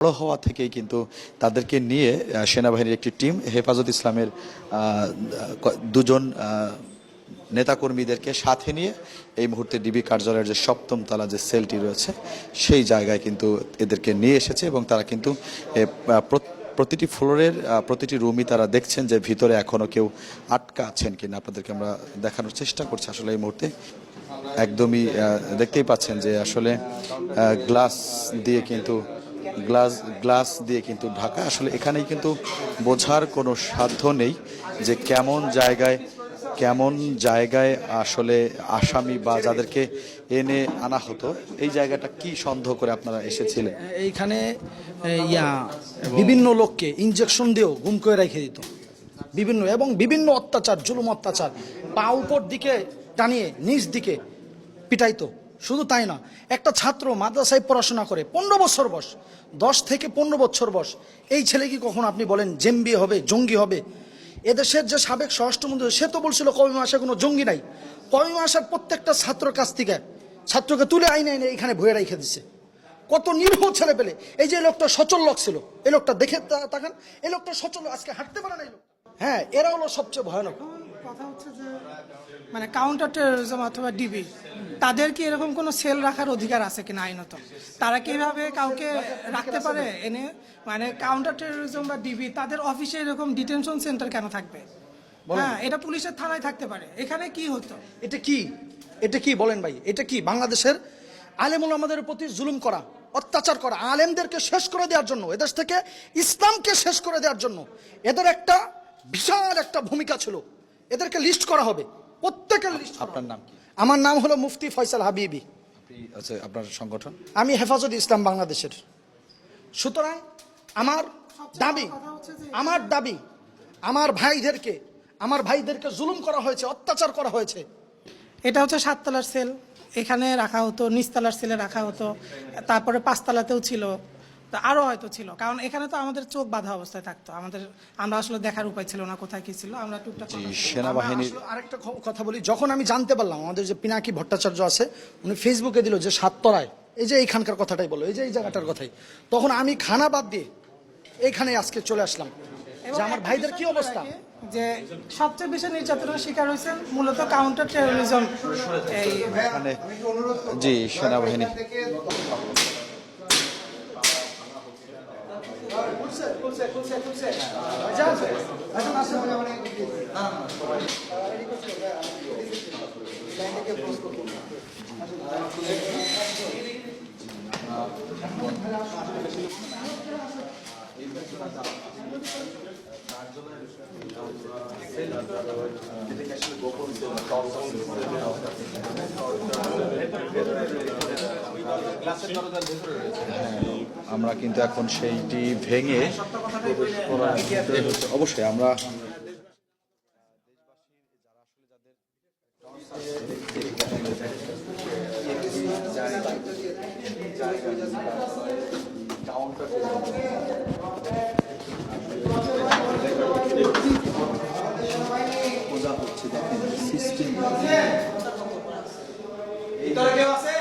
বড় হওয়া থেকেই কিন্তু তাদেরকে নিয়ে সেনাবাহিনীর একটি টিম হেফাজত ইসলামের দুজন নেতাকর্মীদেরকে সাথে নিয়ে এই মুহূর্তে ডিবি কার্যালয়ের যে সপ্তম তলা যে সেলটি রয়েছে, সেই জায়গায় কিন্তু এদেরকে নিয়ে এসেছে এবং তারা কিন্তু প্রতিটি ফ্লোরের প্রতিটি রুমই তারা দেখছেন যে ভিতরে এখনও কেউ আটকা আছেন কিনা। আপনাদেরকে আমরা দেখানোর চেষ্টা করছি আসলে এই মুহূর্তে। একদমই দেখতেই পাচ্ছেন যে আসলে গ্লাস দিয়ে কিন্তু গ্লাস গ্লাস দিয়ে কিন্তু ঢাকা। আসলে এখানেই কিন্তু বোঝার কোনো সাধ্য নেই যে কেমন জায়গায় কেমন জায়গায় আসলে আসামি বা যাদেরকে এনে আনা হতো। এই জায়গাটা কি সন্দেহ করে আপনারা এসেছিলেন? এইখানে ইয়া, বিভিন্ন লোককে ইঞ্জেকশন দিয়েও গুম করে রেখে দিত। বিভিন্ন, এবং বিভিন্ন অত্যাচার, জুলুম অত্যাচার, পা উপর দিকে টানিয়ে, নিচ দিকে পিটাইতো। শুধু তাই না, একটা ছাত্র মাদ্রাসায় পড়াশোনা করে, পনেরো বছর বয়স, দশ থেকে পনেরো বছর বয়স, এই ছেলে কি কখন আপনি বলেন জেম্বি হবে, জঙ্গি হবে? এদেশের যে সাবেক স্বরাষ্ট্রমন্ত্রী, সে তো বলছিল কবি মাসে কোনো জঙ্গি নাই। কবি মাসের প্রত্যেকটা ছাত্র কাছ থেকে ছাত্রকে তুলে আইনে এনে এখানে ভয়ে রেখে দিছে। কত নিরীহ ছেলে পেলে এই যে লোকটা সচল লোক ছিল, এই লোকটা দেখে তাকান, এই লোকটা সচল আজকে হাঁটতে পারে না হ্যাঁ এরা হলো সবচেয়ে ভয়ানক। কথা হচ্ছে যে মানে কাউন্টার টেরোরিজম অথবা ডিবি তাদের কি এরকম কোনো সেল রাখার অধিকার আছে কিনা আইনত? তারা কি এভাবে কাউকে রাখতে পারে? এনে মানে কাউন্টার টেরোরিজম বা ডিবি তাদের অফিসে এরকম ডিটেনশন সেন্টার কেন থাকবে? হ্যাঁ এটা পুলিশের থানায় থাকতে পারে। এখানে কি হতো? এটা কি? এটা কি? বলেন ভাই এটা কি? বাংলাদেশের আলেমুল আমাদের প্রতি জুলুম করা অত্যাচার করা আলেমদেরকে শেষ করে দেওয়ার জন্য এদেশ থেকে ইসলামকে শেষ করে দেওয়ার জন্য এদের একটা বিশাল একটা ভূমিকা ছিল। এদেরকে লিস্ট করা হবে। প্রত্যেকের লিস্ট আপনার নাম কি? আমার নাম হলো মুফতি ফয়সাল হাবিবি। আপনি আচ্ছা আপনার সংগঠন? আমি হেফাজত ইসলাম বাংলাদেশের। সুতরাং আমার দাবি আমার দাবি আমার ভাইদেরকে আমার ভাইদেরকে জুলুম করা হয়েছে অত্যাচার করা হয়েছে। এটা হচ্ছে সাততলার সেল। এখানে রাখা হতো নিচতলার সেলে রাখা হতো। তারপরে পাঁচতলাতেও ছিল। তা আরও হয়তো ছিল। কারণ এখানে তো আমাদের চোখ বাঁধা অবস্থায় থাকতো। আমাদের আমরা আসলে দেখার উপায় ছিল না কোথায় কি ছিল। আমরা টুকটাক সেনাবাহিনীর আরেকটা কথা বলি। যখন আমি জানতে পারলাম আমাদের যে পিনাকি ভট্টাচার্য আছে উনি ফেসবুকে দিল যে সাততরায় এই যে এইখানকার কথাটাই বলো এই যে এই জায়গাটার কথাই। তখন আমি খানা বাদ দিয়ে এইখানে আজকে চলে আসলাম। যে আমার ভাইদের কি অবস্থা? যে সবচেয়ে বেশি নির্যাতনের শিকার হয়েছেন মূলত কাউন্টার টেরোরিজম এই মানে জি সেনাবাহিনী। গোপন হ্যাঁ, আমরা কিন্তু এখন সেইটি ভেঙে অবশ্যই আমরা সিস্টেম ভিতরে কেউ আছে?